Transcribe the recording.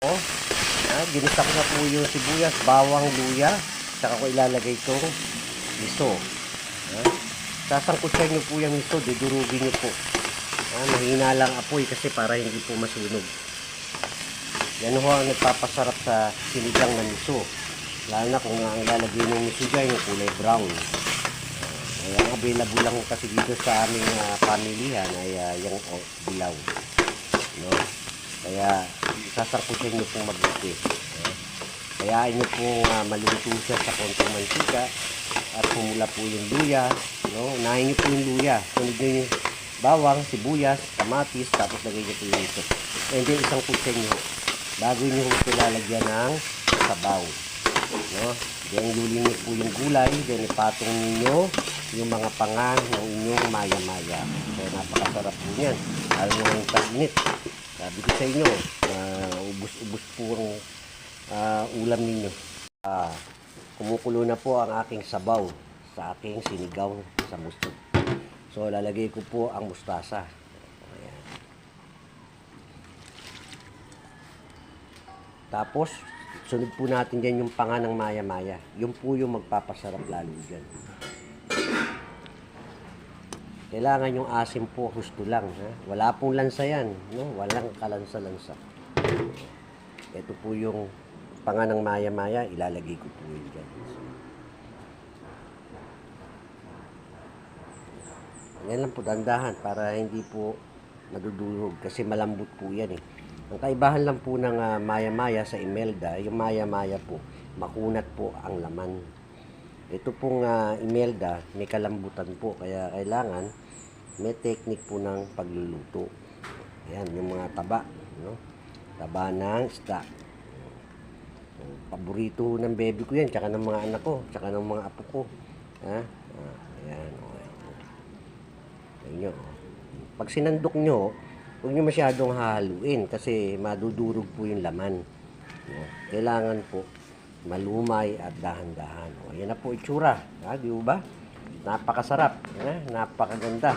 Oh, ah, ginisa ko na po yung sibuyas, bawang, luya. Saka ko ilalagay itong miso. Ah, sasangkutsan nyo po yung miso, dudurugin nyo po. Ah, mahina lang apoy kasi para hindi po masunog. Yan ho ang nagpapasarap sa sinigang na miso. Lalo na kung ang lalagay ng miso dyan, yung kulay brown. Ah, ay, ang available lang kasi dito sa aming uh, pamilihan ay ah, yung oh, dilaw. No? Kaya sasangkutin nyo pong mabuti. Eh, Kaya nyo pong uh, maluto siya sa konting mantika at pumula po yung luya. No? Unahin nyo po yung luya. Sunod nyo yung bawang, sibuyas, kamatis, tapos lagay nyo po yung ito. And then isang kutsen nyo. Bago nyo po lalagyan ng sabaw. No? Then lulin nyo po yung gulay. Then ipatong ninyo yung mga panga ng inyong maya-maya. Kaya napakasarap po yan. Lalo na yung tag-init. Sabi ko sa inyo, uh, ubus-ubus po ang ah, ulam ninyo. Ah, kumukulo na po ang aking sabaw sa aking sinigaw sa musto. So, lalagay ko po ang mustasa. Ayan. Tapos, sunod po natin dyan yung panga ng maya-maya. Yung po yung magpapasarap lalo dyan. Kailangan yung asim po husto lang. Ha? Wala pong lansa yan. No? Walang kalansa-lansa. Ito po yung panga ng maya-maya. Ilalagay ko po yun dyan. Yan lang po, dandahan para hindi po nadudurog kasi malambot po yan eh. Ang kaibahan lang po ng ah, maya-maya sa Imelda, yung maya-maya po, makunat po ang laman. Ito pong ah, Imelda, may kalambutan po, kaya kailangan may technique po ng pagluluto. Ayan, yung mga taba, no? Taba ng isda. Paborito ng baby ko yan, tsaka ng mga anak ko, tsaka ng mga apo ko. Ha? Ah, ayan. Ayan oh. Pag sinandok nyo, huwag nyo masyadong haluin kasi madudurog po yung laman. No? Kailangan po malumay at dahan-dahan. O, yan na po itsura. Ha, di ba? Napakasarap. Ha? Napakaganda.